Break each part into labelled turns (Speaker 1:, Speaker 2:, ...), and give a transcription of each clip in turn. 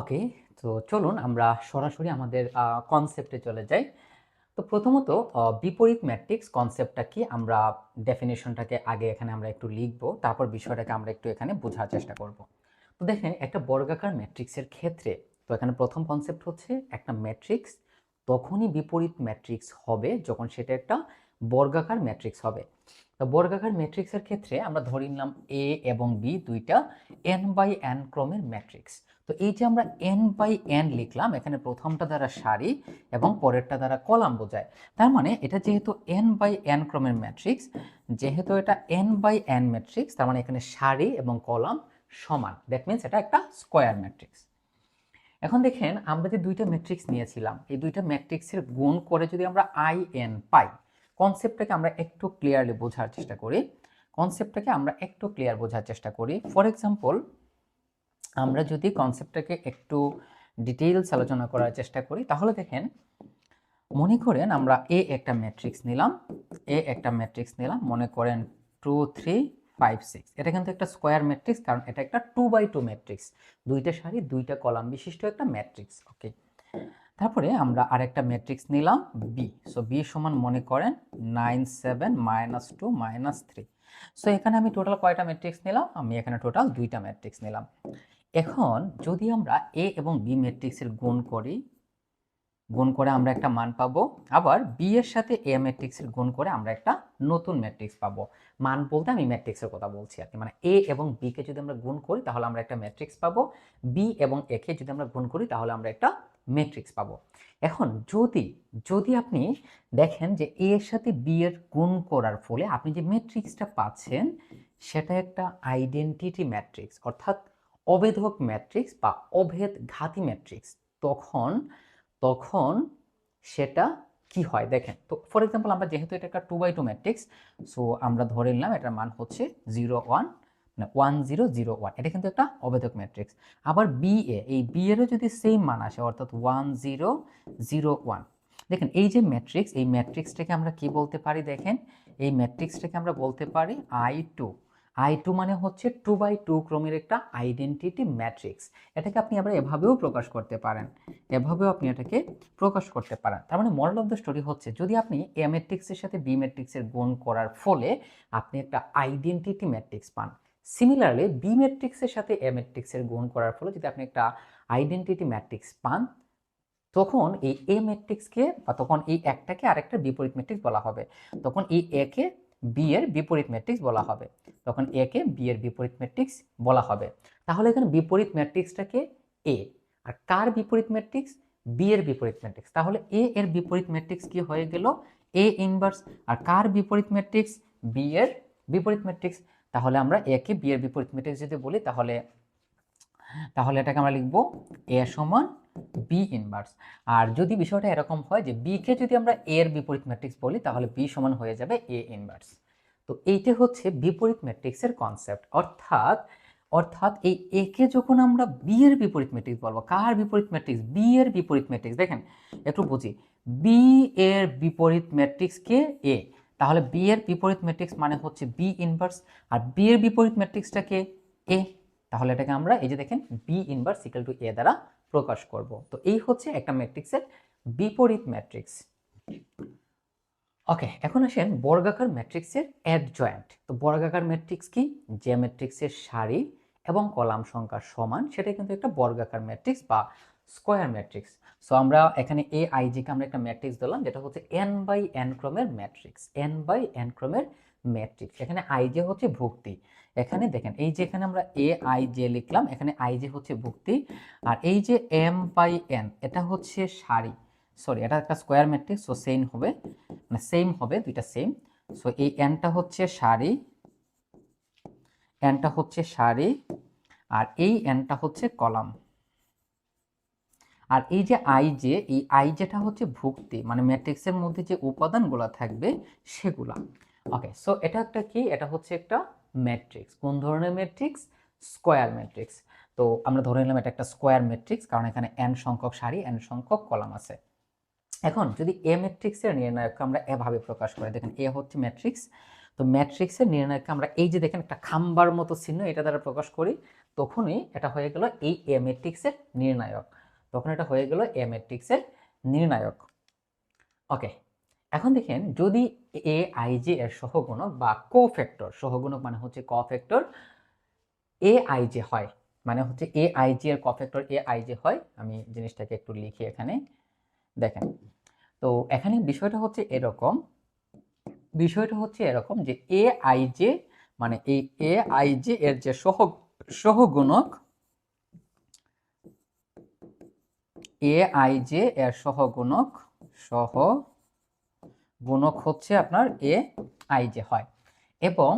Speaker 1: ওকে তো চলুন আমরা সরাসরি আমাদের কনসেপ্টে চলে যাই। তো প্রথমত বিপরীত ম্যাট্রিক্স কনসেপ্টটা কি আমরা ডেফিনেশনটাকে আগে এখানে আমরা একটু লিখব, তারপর বিষয়টাকে আমরা একটু এখানে বোঝার চেষ্টা করব। তো দেখেন, একটা বর্গাকার ম্যাট্রিক্সের ক্ষেত্রে, তো এখানে প্রথম কনসেপ্ট হচ্ছে একটা ম্যাট্রিক্স তখনই বিপরীত ম্যাট্রিক্স হবে যখন সেটা একটা বর্গাকার ম্যাট্রিক্স হবে। তো বর্গাকার ম্যাট্রিক্সের ক্ষেত্রে আমরা ধরে নিলাম এ এবং বি দুইটা এন বাই এন ক্রমের ম্যাট্রিক্স তো এই যে আমরা এন বাই এন লিখলাম, এখানে প্রথমটা দ্বারা সারি এবং পরেরটা দ্বারা কলাম বোঝায়। তার মানে এটা যেহেতু এন বাই এন ক্রমের ম্যাট্রিক্স যেহেতু এটা এন বাই এন ম্যাট্রিক্স তার মানে এখানে সারি এবং কলাম সমান। দ্যাট মিনস এটা একটা স্কোয়ার ম্যাট্রিক্স এখন দেখেন, আমরা যে দুইটা ম্যাট্রিক্স নিয়েছিলাম, এই দুইটা ম্যাট্রিক্সের গুণ করে যদি আমরা আই এন পাই কনসেপ্টটাকে আমরা একটু ক্লিয়ারলি বোঝার চেষ্টা করি। কনসেপ্টটাকে আমরা একটু ক্লিয়ার বোঝার চেষ্টা করি। ফর এক্সাম্পল আমরা যদি কনসেপ্টটাকে একটু ডিটেইলস আলোচনা করার চেষ্টা করি, তাহলে দেখেন, মনে করেন আমরা এ একটা ম্যাট্রিক্স নিলাম। এ একটা ম্যাট্রিক্স নিলাম, মনে করেন টু থ্রি ফাইভ সিক্স এটা কিন্তু একটা স্কোয়ার ম্যাট্রিক্স কারণ এটা একটা টু বাই টু ম্যাট্রিক্স দুইটা সারি, দুইটা কলাম বিশিষ্ট একটা ম্যাট্রিক্স ওকে তারপরে আমরা আরেকটা ম্যাট্রিক্স নিলাম বি সো বি সমান মনে করেন nine seven minus two minus three so এখানে আমি টোটাল কয়টা ম্যাট্রিক্স নিলাম? আমি এখানে টোটাল দুইটা ম্যাট্রিক্স নিলাম। এখন যদি আমরা এ এবং বি ম্যাট্রিক্সের গুণ করি, গুণ করে আমরা একটা মান পাবো। আবার বি এর সাথে এ ম্যাট্রিক্সের গুণ করে আমরা একটা নতুন ম্যাট্রিক্স পাবো। মান বলতে আমি ম্যাট্রিক্সের কথা বলছি আর কি। মানে এ এবং বি কে যদি আমরা গুণ করি, তাহলে আমরা একটা ম্যাট্রিক্স পাবো। বি এবং এ কে যদি আমরা গুণ করি, তাহলে আমরা একটা ম্যাট্রিক্স পাবো। এখন যদি যদি আপনি দেখেন যে এ এর সাথে বি এর গুণ করার ফলে আপনি যে ম্যাট্রিক্সটা পাচ্ছেন, সেটা একটা আইডেন্টিটি ম্যাট্রিক্স অর্থাৎ অভেদক ম্যাট্রিক্স বা অভেদ ঘাতি ম্যাট্রিক্স তখন তখন সেটা কি হয়? দেখেন, তো ফর এক্সাম্পল আমরা যেহেতু এটা একটা two by two matrix so আমরা ধরে নিলাম এটার মান হচ্ছে জিরো ওয়ান মানে ওয়ান জিরো জিরো ওয়ান এটা কিন্তু একটা অভেদক ম্যাট্রিক্স আবার বি এ, এই বি এরও যদি সেম মান আসে, অর্থাৎ ওয়ান জিরো জিরো ওয়ান দেখেন এই যে ম্যাট্রিক্স এই ম্যাট্রিক্সটাকে আমরা কি বলতে পারি দেখেন? এই ম্যাট্রিক্সটাকে আমরা বলতে পারি আই টু আই টু মানে হচ্ছে টু বাই টু ক্রমের একটা আইডেন্টিটি ম্যাট্রিক্স এটাকে আপনি আবার এভাবেও প্রকাশ করতে পারেন। এভাবেও আপনি এটাকে প্রকাশ করতে পারেন। তার মানে মরাল অফ দ্য স্টোরি হচ্ছে, যদি আপনি এ ম্যাট্রিক্সের সাথে বি ম্যাট্রিক্সের গুণ করার ফলে আপনি একটা আইডেন্টিটি ম্যাট্রিক্স পান সিমিলারলি বি ম্যাট্রিক্সের সাথে এ ম্যাট্রিক্সের গুণ করার ফলে যদি আপনি একটা আইডেন্টিটি ম্যাট্রিক্স পান, তখন এই এ ম্যাট্রিক্সকে বা তখন এই একটাকে আরেকটা বিপরীত ম্যাট্রিক্স বলা হবে। তখন এই একে বি এর বিপরীত ম্যাট্রিক্স বলা হবে। তখন একে বি এর বিপরীত ম্যাট্রিক্স বলা হবে। তাহলে এখানে বিপরীত ম্যাট্রিক্সটাকে এ আর কার বিপরীত ম্যাট্রিক্স বি এর বিপরীত ম্যাট্রিক্স তাহলে এ এর বিপরীত ম্যাট্রিক্স কি হয়ে গেল? এ ইনভার্স আর কার বিপরীত ম্যাট্রিক্স বি এর বিপরীত ম্যাট্রিক্স তাহলে আমরা এ কে বি এর বিপরীত ম্যাট্রিক্স যদি বলি, তাহলে তাহলে এটাকে আমরা লিখব এ সমান বি ইনভার্স আর যদি বিষয়টা এরকম হয় যে বি কে যদি আমরা এ এর বিপরীত ম্যাট্রিক্স বলি, তাহলে বি সমান হয়ে যাবে এ ইনভার্স তো এইটা হচ্ছে বিপরীত ম্যাট্রিক্সের কনসেপ্ট অর্থাৎ অর্থাৎ এই এ কে যখন আমরা বি এর বিপরীত ম্যাট্রিক্স বলব, কার বিপরীত ম্যাট্রিক্স বি এর বিপরীত ম্যাট্রিক্স দেখেন, একটু বুঝি। বি এর বিপরীত ম্যাট্রিক্স কে এ তাহলে বি এর বিপরীত ম্যাট্রিক্স মানে হচ্ছে বি ইনভার্স আর বি এর বিপরীত ম্যাট্রিক্সটাকে এ তাহলে এটাকে আমরা এই যে দেখেন B inverse equal to A দ্বারা প্রকাশ করব। তো এই হচ্ছে একটা ম্যাট্রিক্সের বিপরীত ম্যাট্রিক্স ওকে এখন আসেন বর্গাকার ম্যাট্রিক্সের অ্যাডজয়েন্ট তো বর্গাকার ম্যাট্রিক্স কি? যে ম্যাট্রিক্সের সারি এবং কলাম সংখ্যা সমান সেটা কিন্তু একটা বর্গাকার ম্যাট্রিক্স বা স্কোয়ার ম্যাট্রিক্স। সো আমরা এখানে এ আইজিকে আমরা একটা ম্যাট্রিক্স দিলাম যেটা হচ্ছে এন বাই এন ক্রমের ম্যাট্রিক্স। এন বাই এন ক্রমের ম্যাট্রিক্স। এখানে আইজে হচ্ছে ভুক্তি। এখানে দেখেন, এই যে এখানে আমরা এ আই লিখলাম, এখানে আইজে হচ্ছে ভুক্তি। আর এই যে এম বাই এন এটা হচ্ছে সারি। সরি এটা একটা স্কোয়ার ম্যাট্রিক্স সো সেম হবে। মানে সেম হবে, দুইটা সেম সো এই এনটা হচ্ছে সারি। এনটা হচ্ছে সারি। আর এই এনটা হচ্ছে কলাম। আর এই যে আই যে এই আই যেটা হচ্ছে ভুক্তি মানে ম্যাট্রিক্সের মধ্যে যে উপাদানগুলো থাকবে সেগুলা। ওকে সো এটা একটা কি? এটা হচ্ছে একটা ম্যাট্রিক্স কোন ধরনের ম্যাট্রিক্স স্কোয়ার ম্যাট্রিক্স তো আমরা ধরে নিলাম এটা একটা স্কোয়ার ম্যাট্রিক্স কারণ এখানে এন সংখ্যক সারি এন সংখ্যক কলাম আছে। এখন যদি এ ম্যাট্রিক্সের নির্ণায়ককে আমরা এভাবে প্রকাশ করি, দেখেন এ হচ্ছে ম্যাট্রিক্স তো ম্যাট্রিক্সের নির্ণায়ককে আমরা এই যে দেখেন একটা খাম্বার মতো চিহ্ন এটা দ্বারা প্রকাশ করি, তখনই এটা হয়ে গেল এই এ ম্যাট্রিক্সের নির্ণায়ক। তখন এটা হয়ে গেল এ ম্যাট্রিক্সের নির্ণায়ক। ওকে এখন দেখেন যদি এ আই জে এর সহগুণক বা কোফ্যাক্টর সহগুণক মানে হচ্ছে কফ্যাক্টর এ আই হয় মানে হচ্ছে এ আই এর কফ্যাক্টর এ আই হয়, আমি জিনিসটাকে একটু লিখি এখানে, দেখেন। তো এখানে বিষয়টা হচ্ছে এরকম, বিষয়টা হচ্ছে এরকম যে এ আই জে মানে এই এ আই জে এর যে সহ, সহগুণক এ আই জে এর সহগুণক সহ গুণক হচ্ছে আপনার এ আই জে হয়। এবং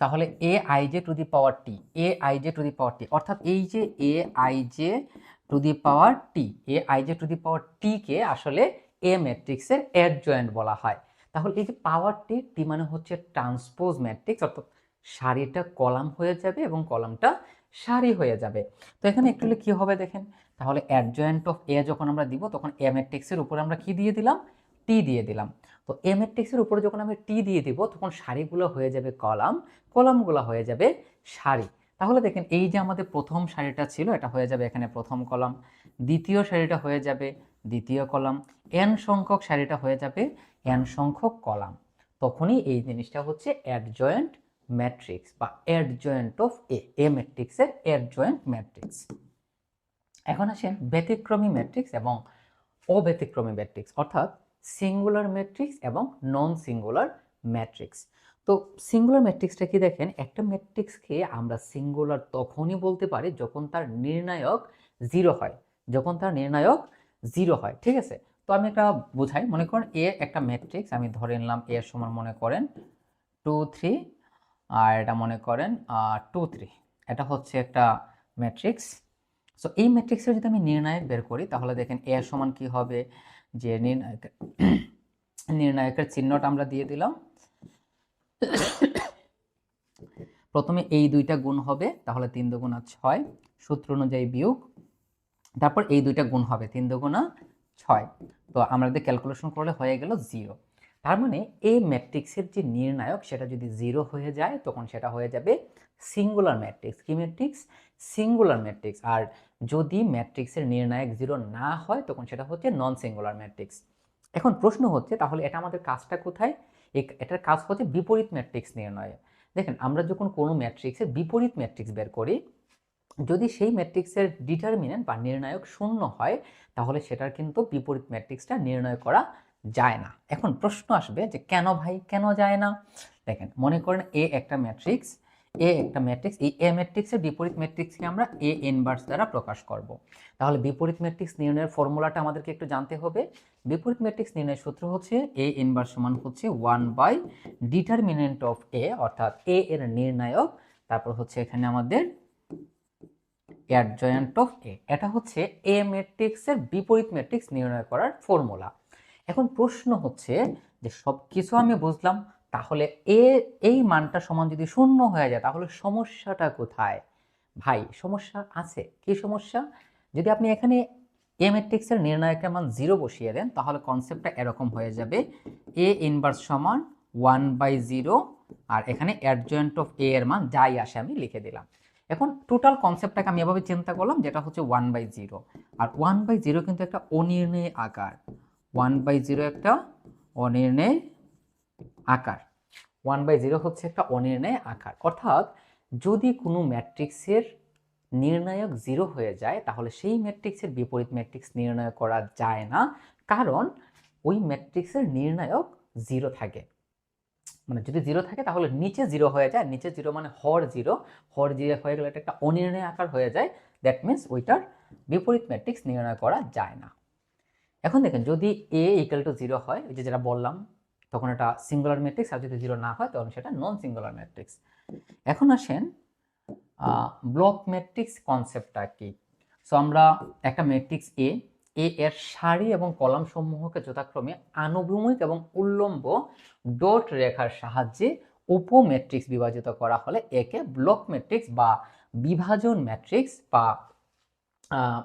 Speaker 1: তাহলে A I J to the power T A I J to the power T অর্থাৎ এই যে A I J to the power T A I J to the power T কে আসলে A ম্যাট্রিক্সের adjoint বলা হয়। তাহলে এই যে পাওয়ার টি টি মানে হচ্ছে ট্রান্সপোজ ম্যাট্রিক্স অর্থাৎ সারিটা কলাম হয়ে যাবে এবং কলামটা সারি হয়ে যাবে। তো এখানে একটু কি হবে দেখেন? তাহলে অ্যাডজয়েন্ট অফ এ যখন আমরা দিব, তখন এ ম্যাট্রিক্সের উপরে আমরা কি দিয়ে দিলাম? টি দিয়ে দিলাম। তো এ ম্যাট্রিক্সের উপরে যখন আমি টি দিয়ে দিব, তখন সারিগুলো হয়ে যাবে কলাম, কলামগুলো হয়ে যাবে সারি। তাহলে দেখেন, এই যে আমাদের প্রথম সারিটা ছিল, এটা হয়ে যাবে এখানে প্রথম কলাম। দ্বিতীয় সারিটা হয়ে যাবে দ্বিতীয় কলাম। এন সংখ্যক সারিটা হয়ে যাবে এন সংখ্যক কলাম। তখনই এই জিনিসটা হচ্ছে অ্যাডজয়েন্ট ম্যাট্রিক্স বা অ্যাডজয়েন্ট অফ এ এ ম্যাট্রিক্সের অ্যাডজয়েন্ট ম্যাট্রিক্স এখন আসেন ব্যতিক্রমী ম্যাট্রিক্স এবং অব্যতিক্রমী ম্যাট্রিক্স, অর্থাৎ সিঙ্গুলার ম্যাট্রিক্স এবং নন সিঙ্গুলার ম্যাট্রিক্স। তো সিঙ্গুলার ম্যাট্রিক্সটা কি দেখেন, একটা ম্যাট্রিক্সকে আমরা সিঙ্গুলার তখনই বলতে পারি যখন তার নির্ণায়ক জিরো হয়, যখন তার নির্ণায়ক জিরো হয়, ঠিক আছে? তো আমি একটা বোঝাই, মনে করেন এ একটা ম্যাট্রিক্স, আমি ধরে নিলাম এর সমান মনে করেন টু থ্রি, আর এটা মনে করেন টু থ্রি। এটা হচ্ছে একটা ম্যাট্রিক্স। সো এই ম্যাট্রিক্সের যদি আমি নির্ণায়ক বের করি, তাহলে দেখেন এর সমান কি হবে? যে নির্ণায়ক, নির্ণায়কের চিহ্নটা আমরা দিয়ে দিলাম। প্রথমে এই দুইটা গুণ হবে, তাহলে তিন দুগুণা ছয়। সূত্র অনুযায়ী বিয়োগ, তারপর এই দুইটা গুণ হবে, তিন দুগুণা ছয়। তো আমাদের ক্যালকুলেশন করলে হয়ে গেল জিরো তার মানে এই ম্যাট্রিক্সের যে নির্ণায়ক সেটা যদি জিরো হয়ে যায়, তখন সেটা হয়ে যাবে সিঙ্গুলার ম্যাট্রিক্স। কি ম্যাট্রিক্স? Singular matrix. আর যদি ম্যাট্রিক্সের নির্ণায়ক জিরো না হয়, তখন সেটা হচ্ছে নন সিঙ্গুলার ম্যাট্রিক্স এখন প্রশ্ন হচ্ছে, তাহলে এটা আমাদের কাজটা কোথায়? এটার কাজ হচ্ছে বিপরীত ম্যাট্রিক্স নির্ণয়। দেখেন, আমরা যখন কোনো ম্যাট্রিক্সের বিপরীত ম্যাট্রিক্স বের করি, যদি সেই ম্যাট্রিক্সের ডিটারমিনেন্ট বা নির্ণায়ক শূন্য হয়, তাহলে সেটার কিন্তু বিপরীত ম্যাট্রিক্সটা নির্ণয় করা যায় না। এখন প্রশ্ন আসবে যে কেন ভাই কেন যায় না? দেখেন, মনে করেন এ একটা ম্যাট্রিক্স এ একটা ম্যাট্রিক্স এই এ ম্যাট্রিক্সের বিপরীত ম্যাট্রিক্সকে আমরা এ ইনভার্স দ্বারা প্রকাশ করব। তাহলে বিপরীত ম্যাট্রিক্স নির্ণয়ের ফর্মুলাটা আমাদেরকে একটু জানতে হবে। বিপরীত ম্যাট্রিক্স নির্ণয়ের সূত্র হচ্ছে এ ইনভার্স সমান হচ্ছে one by determinant of A অর্থাৎ এ এর নির্ণায়ক। তারপর হচ্ছে এখানে আমাদের অ্যাডজয়েন্ট অফ এ এটা হচ্ছে এ ম্যাট্রিক্সের বিপরীত ম্যাট্রিক্স নির্ণয় করার ফর্মুলা। এখন প্রশ্ন হচ্ছে যে সব কিছু আমি বুঝলাম তাহলে এ এই মানটা সমান যদি শূন্য হয়ে যায় তাহলে সমস্যাটা কোথায়? ভাই সমস্যা আছে। কি সমস্যা? যদি আপনি এখানে এ ম্যাট্রিক্সের নির্ণায়কের মান জিরো বসিয়ে দেন তাহলে কনসেপ্টটা এরকম হয়ে যাবে। এ ইনভার্স সমান ওয়ান বাই জিরো আর এখানে অ্যাডজয়েন্ট অফ এ এর মান যাই আসে আমি লিখে দিলাম। এখন টোটাল কনসেপ্টটাকে আমি এভাবে চিন্তা করলাম যেটা হচ্ছে ওয়ান বাই জিরো আর ওয়ান বাই জিরো কিন্তু একটা অনির্ণয় আকার। ওয়ান বাই জিরো একটা অনির্ণয় আকার। ওয়ান বাই জিরো হচ্ছে একটা অনির্ণয় আকার। অর্থাৎ যদি কোনো ম্যাট্রিক্সের নির্ণায়ক জিরো হয়ে যায়, তাহলে সেই ম্যাট্রিক্সের বিপরীত ম্যাট্রিক্স নির্ণয় করা যায় না। কারণ ওই ম্যাট্রিক্সের নির্ণায়ক জিরো থাকে। মানে যদি জিরো থাকে, তাহলে নিচে জিরো হয়ে যায়। নিচে জিরো মানে হর জিরো। হর জিরো হয়ে গেলে এটা একটা অনির্ণয় আকার হয়ে যায়। দ্যাট মিন্স ওইটার বিপরীত ম্যাট্রিক্স নির্ণয় করা যায় না। এখন দেখেন যদি এ ইকুয়াল টু জিরো হয় যে যেটা বললাম, তখন এটা সিঙ্গুলার ম্যাট্রিক্স আর যদি জিরো না হয়, তখন সেটা নন সিঙ্গুলার ম্যাট্রিক্স এখন আসেন ব্লক ম্যাট্রিক্স কনসেপ্টটা কি? সো আমরা একটা ম্যাট্রিক্স এ এ এর সারি এবং কলাম সমূহকে যথাক্রমে আনুভূমিক এবং উল্লম্ব ডট রেখার সাহায্যে উপম্যাট্রিক্স বিভাজিত করা হলে একে ব্লক ম্যাট্রিক্স বা বিভাজন ম্যাট্রিক্স বা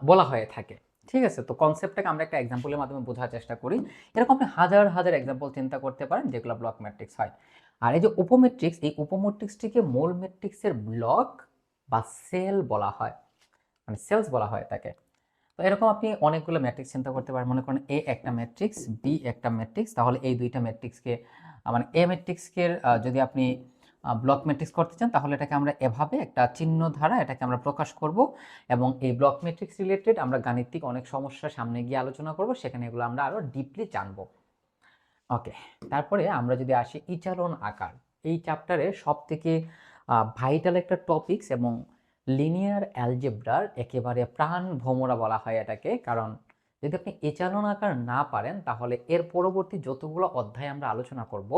Speaker 1: বলা হয়ে থাকে। ঠিক আছে? তো কনসেপ্টটাকে আমরা একটা এক্সাম্পলের মাধ্যমে বোঝার চেষ্টা করি। এরকম আপনি হাজার হাজার এক্সাম্পল চিন্তা করতে পারেন, যেগুলো ব্লক ম্যাট্রিক্স হয়। আর এই যে উপমেট্রিক্স, এই উপমেট্রিক্সটিকে মূল ম্যাট্রিক্সের ব্লক বা সেল বলা হয়। মানে সেলস বলা হয় তাকে তো এরকম আপনি অনেকগুলো ম্যাট্রিক্স চিন্তা করতে পারেন। মনে করেন এ একটা ম্যাট্রিক্স বি একটা ম্যাট্রিক্স তাহলে এই দুইটা ম্যাট্রিক্সকে মানে এ ম্যাট্রিক্সকে যদি আপনি ব্লক ম্যাট্রিক্স করতে চান, তাহলে এটাকে আমরা এভাবে একটা চিহ্ন ধারা এটাকে আমরা প্রকাশ করব এবং এই ব্লক ম্যাট্রিক্স রিলেটেড আমরা গাণিতিক অনেক সমস্যা সামনে গিয়ে আলোচনা করব, সেখানে এগুলো আমরা আরও ডিপলি জানব। ওকে তারপরে আমরা যদি আসি ইচালন আকার, এই চ্যাপ্টারে সব থেকে ভাইটাল একটা টপিকস এবং লিনিয়ার অ্যালজেব্রার একেবারে প্রাণ ভ্রমরা বলা হয় এটাকে, কারণ যদি আপনি এচালন আকার না পারেন, তাহলে এর পরবর্তী যতগুলো অধ্যায় আমরা আলোচনা করব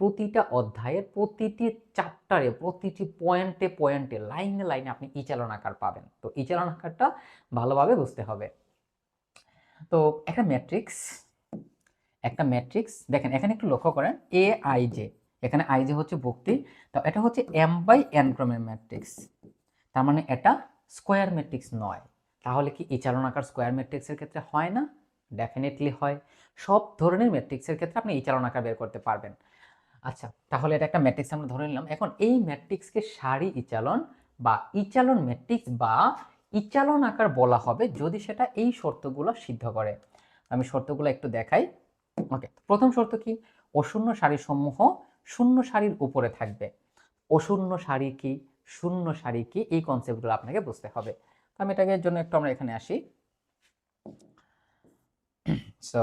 Speaker 1: প্রতিটা অধ্যায়ের প্রতিটি চ্যাপ্টারে প্রতিটি পয়েন্টে পয়েন্টে লাইনে লাইনে আপনি ইচালন আকার পাবেন। তো ইচালন আকারটা ভালোভাবে বুঝতে হবে। তো একটা ম্যাট্রিক্স একটা ম্যাট্রিক্স দেখেন এখানে একটু লক্ষ্য করেন এ আই জে এখানে আই জে হচ্ছে ভক্তি। তো এটা হচ্ছে এম বাই এন ক্রমের ম্যাট্রিক্স তার মানে এটা স্কোয়ার ম্যাট্রিক্স নয়। তাহলে কি এই চালনাকার স্কোয়ার ম্যাট্রিক্সের ক্ষেত্রে হয় না? ডেফিনেটলি হয়। সব ধরনের ম্যাট্রিক্সের ক্ষেত্রে আপনি এই চালনাকার বের করতে পারবেন। আচ্ছা তাহলে এটা একটা ম্যাট্রিক্স আমরা ধরে নিলাম। এখন এই ম্যাট্রিক্সকে সারি ইচালন বা ইচালন ম্যাট্রিক্স বা ইচালন আকার বলা হবে যদি সেটা এই শর্তগুলো সিদ্ধ করে। আমি শর্তগুলো একটু দেখাই। ওকে প্রথম শর্ত কি? অশূন্য সারির সমূহ শূন্য সারির উপরে থাকবে। অশূন্য সারি কি? শূন্য সারি কি? এই কনসেপ্টগুলো আপনাকে বুঝতে হবে। আমি এটাকে জন্য একটু আমরা এখানে আসি। সো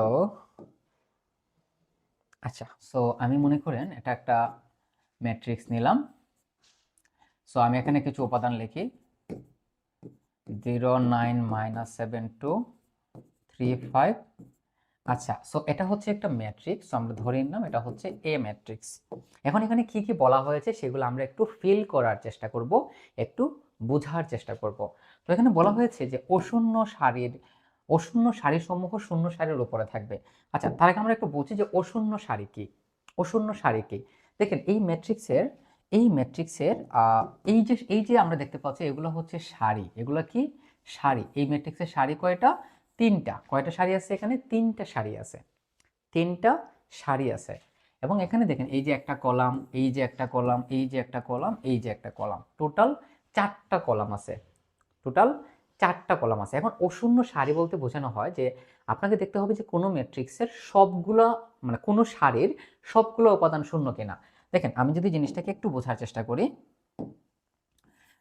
Speaker 1: আচ্ছা সো আমি মনে করেন এটা একটা ম্যাট্রিক্স নিলাম। সো আমি এখানে কিছু উপাদান লিখি। Zero nine minus seven two three five আচ্ছা সো এটা হচ্ছে একটা ম্যাট্রিক্স আমরা ধরে নিলাম এটা হচ্ছে এ ম্যাট্রিক্স এখন এখানে কি কি বলা হয়েছে সেগুলো আমরা একটু ফিল করার চেষ্টা করব, একটু বোঝার চেষ্টা করব। তো এখানে বলা হয়েছে যে অশূন্য সারির অশূন্য সমূহ শূন্য সারির উপরে থাকবে। আচ্ছা তার আগে আমরা একটু বুঝি যে অশূন্য সারি কি? অশূন্য সারি কি? দেখেন, এই ম্যাট্রিক্সের এই ম্যাট্রিক্সের এই যে এই যে আমরা দেখতে পাচ্ছি, এগুলো হচ্ছে সারি। এগুলো কি? সারি। এই ম্যাট্রিক্সের সারি কয়টা? তিনটা। কয়টা সারি আছে এখানে? তিনটা সারি আছে। তিনটা সারি আছে। এবং এখানে দেখেন, এই যে একটা কলাম, এই যে একটা কলাম, এই যে একটা কলাম, এই যে একটা কলাম। টোটাল চারটা কলাম আছে। টোটাল চারটা কলাম আছে। এখন অশূন্য সারি বলতে বোঝানো হয় যে, আপনাকে দেখতে হবে যে কোনো ম্যাট্রিক্সের সবগুলো মানে কোনো সারির সবগুলো উপাদান শূন্য কিনা। দেখেন, আমি যদি জিনিসটাকে একটু বোঝার চেষ্টা করি,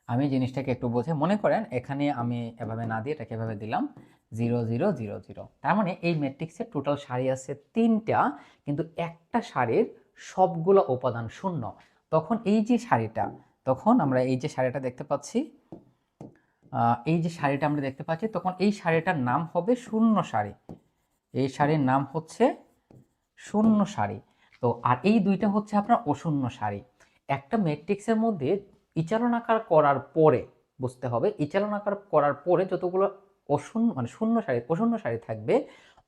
Speaker 1: আমি জিনিসটাকে একটু বোঝে, মনে করেন এখানে আমি এভাবে না দিয়ে এটাকে এভাবে দিলাম, জিরো জিরো জিরো জিরো। তার মানে এই ম্যাট্রিক্সের টোটাল সারি আছে তিনটা, কিন্তু একটা সারির সবগুলো উপাদান শূন্য। তখন এই যে শাড়িটা তখন আমরা এই যে শাড়িটা দেখতে পাচ্ছি এই যে শাড়িটা আমরা দেখতে পাচ্ছি, তখন এই শাড়িটার নাম হবে শূন্য শাড়ি। এই শাড়ির নাম হচ্ছে শূন্য শাড়ি। তো, আর এই দুইটা হচ্ছে আপনার অশূন্য শাড়ি। একটা ম্যাট্রিক্সের মধ্যে ইচালনাকার করার পরে, বুঝতে হবে ইচালনাকার করার পরে যতগুলো অশূন্য মানে শূন্য শাড়ি, অশূন্য শাড়ি থাকবে,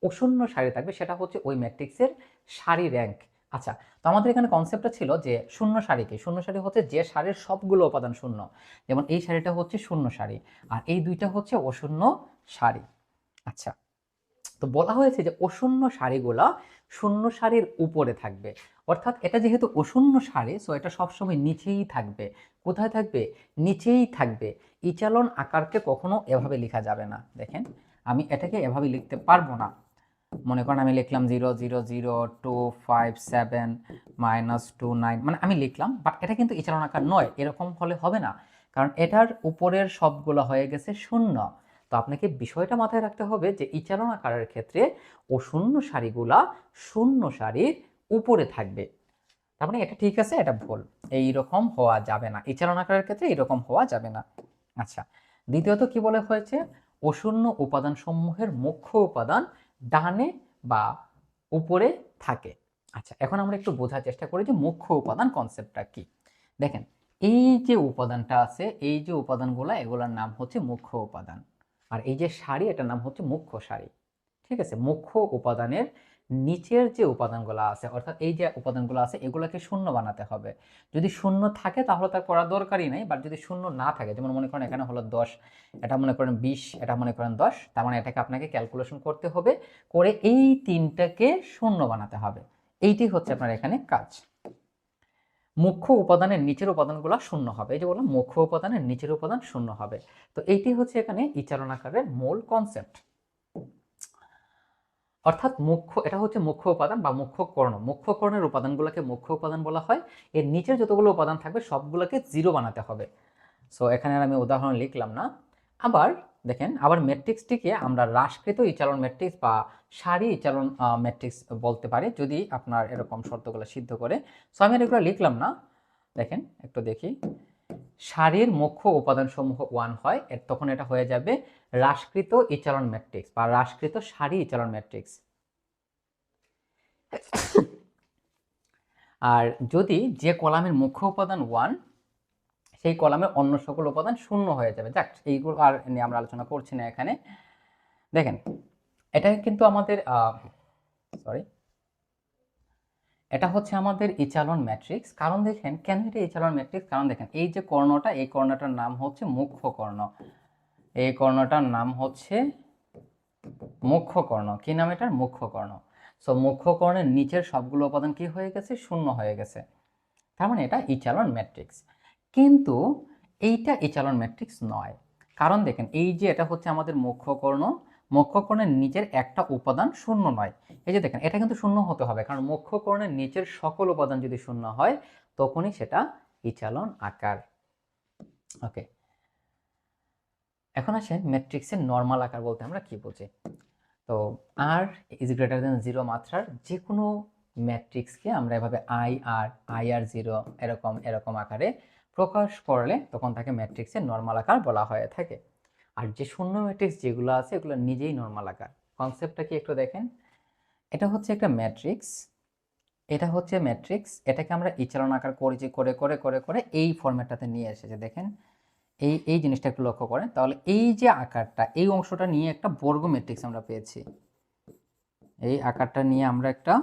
Speaker 1: অশূন্য শাড়ি থাকবে, সেটা হচ্ছে ওই ম্যাট্রিক্সের শাড়ি র্যাঙ্ক আচ্ছা তো আমাদের এখানে কনসেপ্টটা ছিল যে শূন্য শাড়িকে শূন্য শাড়ি হচ্ছে যে শাড়ির সবগুলো উপাদান শূন্য। যেমন এই শাড়িটা হচ্ছে শূন্য শাড়ি আর এই দুইটা হচ্ছে অশূন্য শাড়ি আচ্ছা তো বলা হয়েছে যে অশূন্য শাড়িগুলা শূন্য শাড়ির উপরে থাকবে। অর্থাৎ এটা যেহেতু অশূন্য শাড়ি সো এটা সবসময় নিচেই থাকবে। কোথায় থাকবে? নিচেই থাকবে। ইচালন আকারকে কখনো এভাবে লেখা যাবে না। দেখেন, আমি এটাকে এভাবে লিখতে পারব না। মনে করেন আমি লিখলাম zero zero zero two five seven minus two nine মানে আমি লিখলাম বাট এটা কিন্তু ইচালন আকার নয়, এরকম হলে হবে না, কারণ এটার উপরের সবগুলো হয়ে গেছে শূন্য। তো আপনাকে বিষয়টা মাথায় রাখতে হবে যে ইচালন আকারের ক্ষেত্রে ও শূন্য সারিগুলা শূন্য সারির উপরে থাকবে। তার মানে এটা ঠিক আছে, এটা ভুল, এইরকম হওয়া যাবে না ইচালন আকারের ক্ষেত্রে এরকম হওয়া যাবে না। আচ্ছা দ্বিতীয়ত কি বলে হয়েছে? অশূন্য উপাদান সমূহের মুখ্য উপাদান ডানে বা উপরে থাকে। আচ্ছা এখন আমরা একটু বোঝার চেষ্টা করি যে মুখ্য উপাদান কনসেপ্টটা কি। দেখেন, এই যে উপাদানটা আছে, এই যে উপাদানগুলো, এগুলোর নাম হচ্ছে মুখ্য উপাদান। আর এই যে শাড়ি এটার নাম হচ্ছে মুখ্য শাড়ি ঠিক আছে? মুখ্য উপাদানের নিচের যে উপাদানগুলো আছে, অর্থাৎ এই যে উপাদানগুলো আছে, এগুলোকে শূন্য বানাতে হবে। যদি শূন্য থাকে, তাহলে তার করা দরকারই নেই বাট যদি শূন্য না থাকে, যেমন মনে করেন এখানে হলো দশ, এটা মনে করেন বিশ, এটা মনে করেন দশ, তার মানে এটাকে আপনাকে ক্যালকুলেশন করতে হবে, করে এই তিনটাকে শূন্য বানাতে হবে। এইটি হচ্ছে আপনার এখানে কাজ। মুখ্য উপাদানের নিচের উপাদানগুলো শূন্য হবে। এই যে বললাম, মুখ্য উপাদানের নিচের উপাদান শূন্য হবে। তো এইটি হচ্ছে এখানে ইচালন আকারের মূল কনসেপ্ট অর্থাৎ মুখ্য, এটা হচ্ছে মুখ্য উপাদান বা মুখ্য কর্ণ। মুখ্য কর্ণের উপাদানগুলোকে মুখ্য উপাদান বলা হয়। এর নিচের যতগুলো উপাদান থাকবে সবগুলোকে জিরো বানাতে হবে। সো এখানে আমি উদাহরণ লিখলাম না। আবার দেখেন, আবার ম্যাট্রিক্সটিকে আমরা হ্রাসকৃত ইচালন ম্যাট্রিক্স বা সারি ইচালন ম্যাট্রিক্স বলতে পারি যদি আপনার এরকম শর্তগুলো সিদ্ধ করে। সো আমি এগুলো লিখলাম না। দেখেন, একটু দেখি। সারির মুখ্য উপাদানসমূহ ওয়ান হয়, এর তখন এটা হয়ে যাবে হ্রাসকৃত ইচালন ম্যাট্রিক্স বা হ্রাসকৃত সারি ইচালন ম্যাট্রিক্স। আর যদি যে কলামের মুখ্য উপাদান ওয়ান সেই কলামের অন্য সকল উপাদান শূন্য হয়ে যাবে। যাক, এইগুলো আর নিয়ে আমরা আলোচনা করছি না এখানে। দেখেন, এটা কিন্তু আমাদের সরি এটা হচ্ছে আমাদের ইচালন ম্যাট্রিক্স। কারণ দেখেন, কেন এটা ইচালন ম্যাট্রিক্স? কারণ দেখেন, এই যে কর্ণটা, এই কর্ণটার নাম হচ্ছে মুখ্য কর্ণ। এই কর্ণটার নাম হচ্ছে মুখ্য কর্ণ। কি নাম এটার? মুখ্য কর্ণ। সো মুখ্য কর্ণের নিচের সবগুলো উপাদান কি হয়ে গেছে? শূন্য হয়ে গেছে। তার মানে এটা ইচালন ম্যাট্রিক্স কিন্তু এইটা ইচালন ম্যাট্রিক্স নয়। কারণ দেখেন, এই যে এটা হচ্ছে আমাদের মুখ্য কর্ণ, মুখ্য কর্ণের নিচের একটা উপাদান শূন্য নয়। এই যে দেখেন, এটা কিন্তু শূন্য হতে হবে। কারণ মুখ্য কর্ণের নিচের সকল উপাদান যদি শূন্য হয়, তখনই সেটা ইচালন আকার। ওকে এখন আসেন ম্যাট্রিক্সের নর্মাল আকার বলতে আমরা কি বুঝি? তো R is greater than zero মাত্রার যে কোনো ম্যাট্রিক্সকে আমরা এভাবে I R I R zero এরকম এরকম আকারে প্রকাশ করলে তখন তাকে ম্যাট্রিক্সের নর্মাল আকার বলা হয়ে থাকে। আর যে শূন্য ম্যাট্রিক্স যেগুলো আছে এগুলো নিজেই নর্মাল আকার। কনসেপ্টটা কি একটু দেখেন? এটা হচ্ছে একটা ম্যাট্রিক্স এটা হচ্ছে ম্যাট্রিক্স এটাকে আমরা ইচালন আকার করেছি, করে করে করে করে এই ফরম্যাটটাতে নিয়ে এসেছে। দেখেন এই এই জিনিসটা একটু লক্ষ্য করেন। তাহলে এই যে আকারটা, এই অংশটা নিয়ে একটা বর্গ ম্যাট্রিক্স আমরা পেয়েছি। এই আকারটা নিয়ে আমরা একটা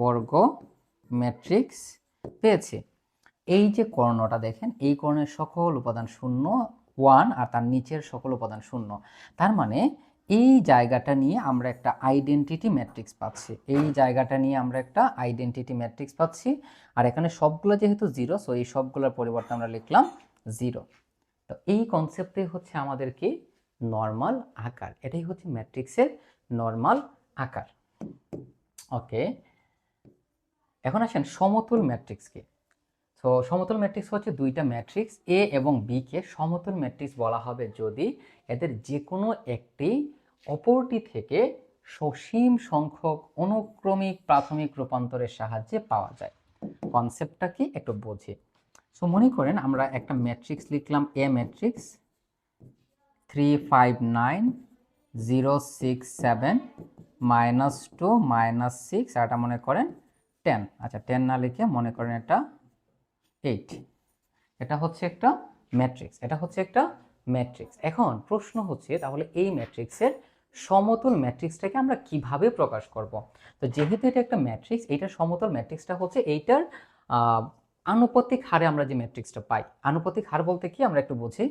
Speaker 1: বর্গ ম্যাট্রিক্স পেয়েছি। এই যে কর্ণটা দেখেন, এই কর্ণের সকল উপাদান শূন্য ওয়ান আর তার নিচের সকল উপাদান শূন্য। তার মানে এই জায়গাটা নিয়ে আমরা একটা আইডেন্টিটি ম্যাট্রিক্স পাচ্ছি। এই জায়গাটা নিয়ে আমরা একটা আইডেন্টিটি ম্যাট্রিক্স পাচ্ছি। আর এখানে সবগুলো যেহেতু জিরো সো এই সবগুলোর পরিবর্তে আমরা লিখলাম জিরো তো এই কনসেপ্টে হচ্ছে আমাদের কি? নর্মাল আকার। এটাই হচ্ছে ম্যাট্রিক্সের নর্মাল আকার। ওকে এখন আসেন সমতুল ম্যাট্রিক্স কি। তো সমতুল ম্যাট্রিক্স হচ্ছে দুইটা ম্যাট্রিক্স এ এবং বি কে সমতুল ম্যাট্রিক্স বলা হবে যদি এদের যে কোনো একটি অপরটি থেকে সসীম সংখ্যক অনুক্রমিক প্রাথমিক রূপান্তরের সাহায্যে পাওয়া যায়। কনসেপ্টটা কি? একটু বুঝি। সো মনে করেন আমরা একটা ম্যাট্রিক্স লিখলাম A matrix three five nine zero six seven minus two minus six এটা মনে করেন টেন আচ্ছা টেন না লিখে মনে করেন এটা এইট এটা হচ্ছে একটা ম্যাট্রিক্স এটা হচ্ছে একটা ম্যাট্রিক্স এখন প্রশ্ন হচ্ছে, তাহলে এই ম্যাট্রিক্সের সমতুল ম্যাট্রিক্সটাকে আমরা কীভাবে প্রকাশ করব? তো যেহেতু এটা একটা ম্যাট্রিক্স এইটার সমতুল ম্যাট্রিক্সটা হচ্ছে এইটার আনুপাতিক হারে আমরা যে ম্যাট্রিক্সটা পাই, আনুপাতিক হার বলতে কি আমরা একটু বুঝি?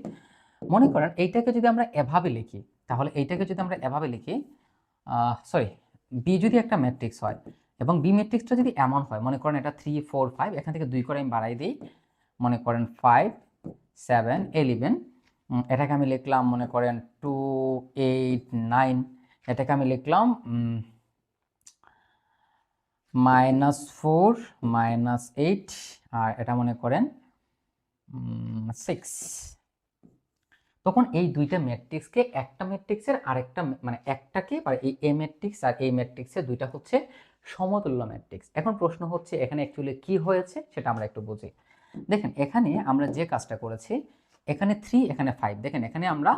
Speaker 1: মনে করেন এইটাকে যদি আমরা এভাবে লিখি, তাহলে এইটাকে যদি আমরা এভাবে লিখি সরি বি যদি একটা ম্যাট্রিক্স হয় এবং বি ম্যাট্রিক্সটা যদি এমন হয়, মনে করেন এটা থ্রি ফোর ফাইভ এখান থেকে দুই করে আমি বাড়াই দিই, মনে করেন ফাইভ সেভেন এলিভেন এটাকে আমি লিখলাম মনে করেন টু এইট নাইন এটাকে আমি লিখলাম মাইনাস ফোর, মাইনাস এইট, আর এটা মনে করেন সিক্স তখন এই দুইটা ম্যাট্রিক্সকে একটা ম্যাট্রিক্সের আরেকটা মানে একটাকে এই এ ম্যাট্রিক্স আর এই ম্যাট্রিক্সের দুইটা হচ্ছে সমতুল্য ম্যাট্রিক্স এখন প্রশ্ন হচ্ছে এখানে অ্যাকচুয়ালি কি হয়েছে সেটা আমরা একটু বুঝি। দেখেন, এখানে আমরা যে কাজটা করেছি এখানে থ্রি এখানে ফাইভ দেখেন, এখানে আমরা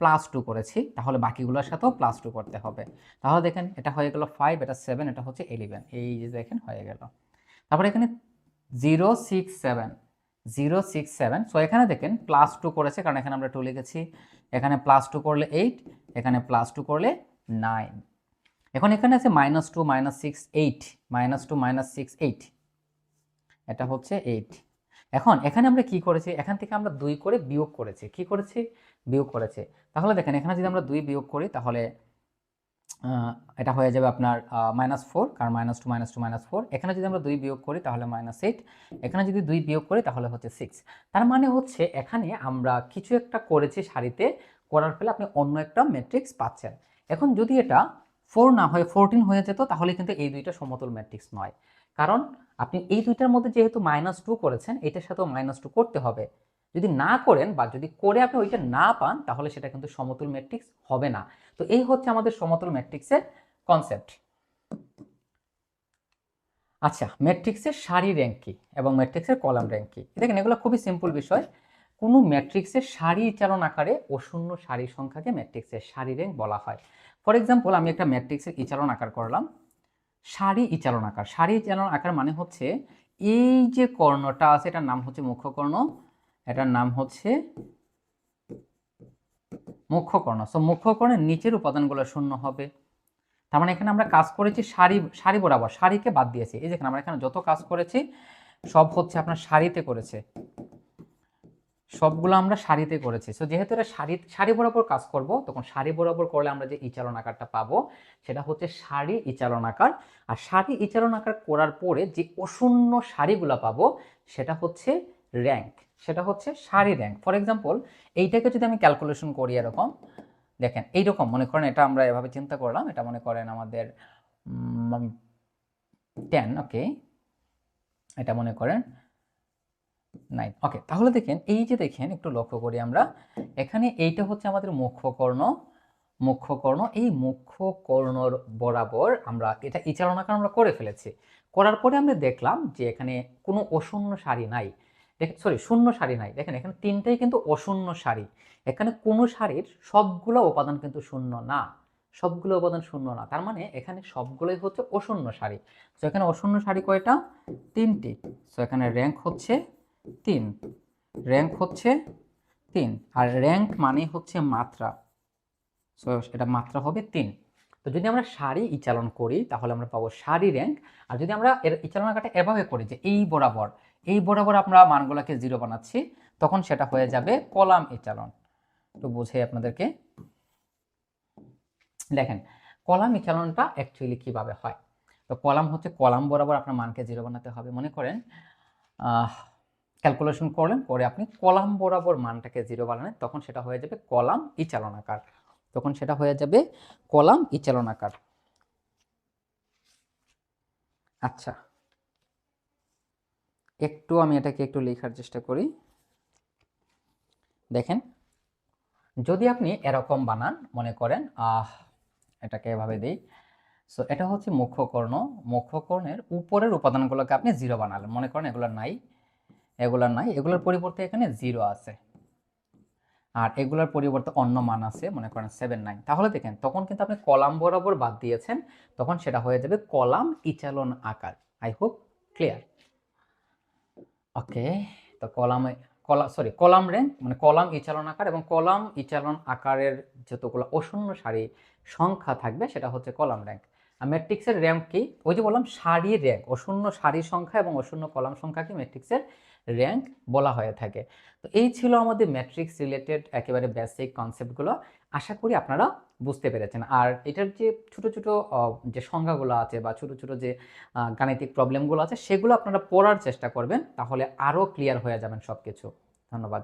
Speaker 1: প্লাস টু করেছি, তাহলে বাকিগুলোর সাথেও প্লাস টু করতে হবে। তাহলে দেখেন, এটা হয়ে গেল ফাইভ এটা সেভেন এটা হচ্ছে ইলেভেন এই যে দেখেন, হয়ে গেল। তারপরে এখানে zero six seven zero six seven so এখানে দেখেন প্লাস টু করেছে, কারণ এখানে আমরা টু লিখেছি। এখানে প্লাস টু করলে এইট এখানে প্লাস টু করলে নাইন এখন এখানে আছে minus two minus six eight minus two minus six eight এটা হচ্ছে এইট এখন এখানে আমরা কি করেছি? এখান থেকে আমরা দুই করে বিয়োগ করেছি। কি করেছি? বিয়োগ করেছে। তাহলে দেখেন, এখানে যদি আমরা দুই বিয়োগ করি, তাহলে এটা হয়ে যাবে আপনার মাইনাস ফোর কারণ minus two minus two minus four এখানে যদি আমরা দুই বিয়োগ করি, তাহলে মাইনাস এইট এখানে যদি দুই বিয়োগ করি, তাহলে হচ্ছে সিক্স তার মানে হচ্ছে, এখানে আমরা কিছু একটা করেছি সারিতে, করার ফলে আপনি অন্য একটা ম্যাট্রিক্স পাচ্ছেন। এখন যদি এটা ফোর না হয় ফোরটিন হয়ে যেত, তাহলে কিন্তু এই দুইটা সমতল ম্যাট্রিক্স নয়। কারণ আপনি এই দুইটার মধ্যে যেহেতু মাইনাস টু করেছেন, এটার সাথেও মাইনাস টু করতে হবে। যদি না করেন বা যদি করে আপনি ওইটা না পান, তাহলে সেটা কিন্তু সমতুল ম্যাট্রিক্স হবে না। তো এই হচ্ছে আমাদের সমতল ম্যাট্রিক্সের কনসেপ্ট আচ্ছা ম্যাট্রিক্সের সারি র্যাঙ্ক কি এবং ম্যাট্রিক্সের কলাম র্যাঙ্ক কি? দেখেন, এগুলো খুবই সিম্পল বিষয়। কোনো ম্যাট্রিক্সের সারি চালন আকারে অশূন্য সারি সংখ্যাকে ম্যাট্রিক্সের সারি র্যাঙ্ক বলা হয়। ফর এক্সাম্পল আমি একটা ম্যাট্রিক্সের ইচালন আকার করলাম? সারি ইচালন আকার। সারি ইচালন আকার মানে হচ্ছে এই যে কর্ণটা আছে, এটার নাম হচ্ছে মুখ্য কর্ণ, এটার নাম হচ্ছে মুখ্য কর্ণ। সো মুখ্য কর্ণের নিচের উপাদানগুলো শূন্য হবে। তার মানে এখানে আমরা কাজ করেছি সারি সারি বরাবর। সারিকে বাদ দিয়েছি। এই দেখেন আমরা এখানে যত কাজ করেছি, সব হচ্ছে আপনার সারিতে করেছে। সবগুলো আমরা সারিতে করেছি। সো যেহেতু এটা সারি সারি বরাবর কাজ করব, তখন সারি বরাবর করলে আমরা যে ইচালন আকারটা পাবো, সেটা হচ্ছে সারি ইচালন আকার। আর সারি ইচালন আকার করার পরে যে অশূন্য সারিগুলো পাবো, সেটা হচ্ছে র্যাঙ্ক সেটা হচ্ছে সারি র্যাঙ্ক ফর এক্সাম্পল এইটাকে যদি আমি ক্যালকুলেশন করি এরকম, দেখেন এইরকম, মনে করেন এটা আমরা এভাবে চিন্তা করলাম, এটা মনে করেন আমাদের টেন ওকে এটা মনে করেন নাইন ওকে তাহলে দেখেন, এই যে দেখেন, একটু লক্ষ্য করি আমরা। এখানে এইটা হচ্ছে আমাদের মুখ্য কর্ণ। মুখ্য কর্ণ, এই মুখ্য কর্ণর বরাবর আমরা এটা ইচালনাকার আমরা করে ফেলেছি। করার পরে আমরা দেখলাম যে এখানে কোনো অশূন্য সারি নাই। দেখেন সরি শূন্য সারি নাই। দেখেন, এখানে তিনটাই কিন্তু অশূন্য সারি। এখানে কোনো সারির সবগুলো উপাদান কিন্তু শূন্য না। সবগুলো উপাদান শূন্য না। তার মানে এখানে সবগুলোই হচ্ছে অশূন্য সারি। তো এখানে অশূন্য সারি কয়টা? তিনটি। সো এখানে র্যাঙ্ক হচ্ছে তিন। র্যাঙ্ক হচ্ছে তিন। আর র্যাঙ্ক মানে হচ্ছে মাত্রা। সো এটা মাত্রা হবে তিন। তো যদি আমরা সারি ইচালন করি, তাহলে আমরা পাবো সারি র্যাঙ্ক আর যদি আমরা এর ইচালনাকাটা এভাবে করি যে এই বরাবর এই বরাবর আমরা মানগুলোকে জিরো বানাচ্ছি, তখন সেটা হয়ে যাবে কলাম ইচালন। একটু বুঝে আপনাদেরকে। দেখেন, কলাম ইচালনটা অ্যাকচুয়ালি কীভাবে হয়? তো কলাম হচ্ছে কলাম বরাবর আপনার মানকে জিরো বানাতে হবে। মনে করেন ক্যালকুলেশন করলেন, করে আপনি কলাম বরাবর মানটাকে জিরো বানালেন, তখন সেটা হয়ে যাবে কলাম ইচালন আকার তখন সেটা হয়ে যাবে কলাম ইচালন আকার আচ্ছা। একটু আমি এটাকে একটু লেখার চেষ্টা করি। দেখেন, যদি আপনি এরকম বানান, মনে করেন, আহ, এটাকে এভাবে দিই। সো এটা হচ্ছে মুখ্য কর্ণ। মুখ্য কর্ণের উপরের উপাদানগুলোকে আপনি জিরো বানালেন। মনে করেন এগুলো নাই। এগুলোর নাই, এগুলোর পরিবর্তে এখানে জিরো আছে। আর এগুলোর পরিবর্তে অন্য মান আছে, মনে করেন সেভেন নাইন তাহলে দেখেন, তখন কিন্তু আপনি কলাম বরাবর বাদ দিয়েছেন, তখন সেটা হয়ে যাবে কলাম ইচালন আকার। আই হোপ ক্লিয়ার ওকে তো কলামে, কলা সরি কলাম র্যাঙ্ক মানে কলাম ইচালন আকার এবং কলাম ইচালন আকারের যতগুলো অশূন্য সারি সংখ্যা থাকবে, সেটা হচ্ছে কলাম র্যাঙ্ক আর ম্যাট্রিক্সের র্যাঙ্ক কি? ওই যে বললাম সারি র্যাঙ্ক অশূন্য সারি সংখ্যা এবং অশূন্য কলাম সংখ্যা কি? ম্যাট্রিক্সের র্যাঙ্ক বলা হয়ে থাকে। তো এই ছিল আমাদের ম্যাট্রিক্স রিলেটেড একেবারে বেসিক কনসেপ্টগুলো আশা করি আপনারা বুঝতে পেরেছেন। আর এটার যে ছোট ছোট যে সংজ্ঞাগুলো আছে বা ছোট ছোট যে গাণিতিক প্রবলেমগুলো আছে, সেগুলো আপনারা পড়ার চেষ্টা করবেন, তাহলে আরও ক্লিয়ার হয়ে যাবেন সব কিছু ধন্যবাদ।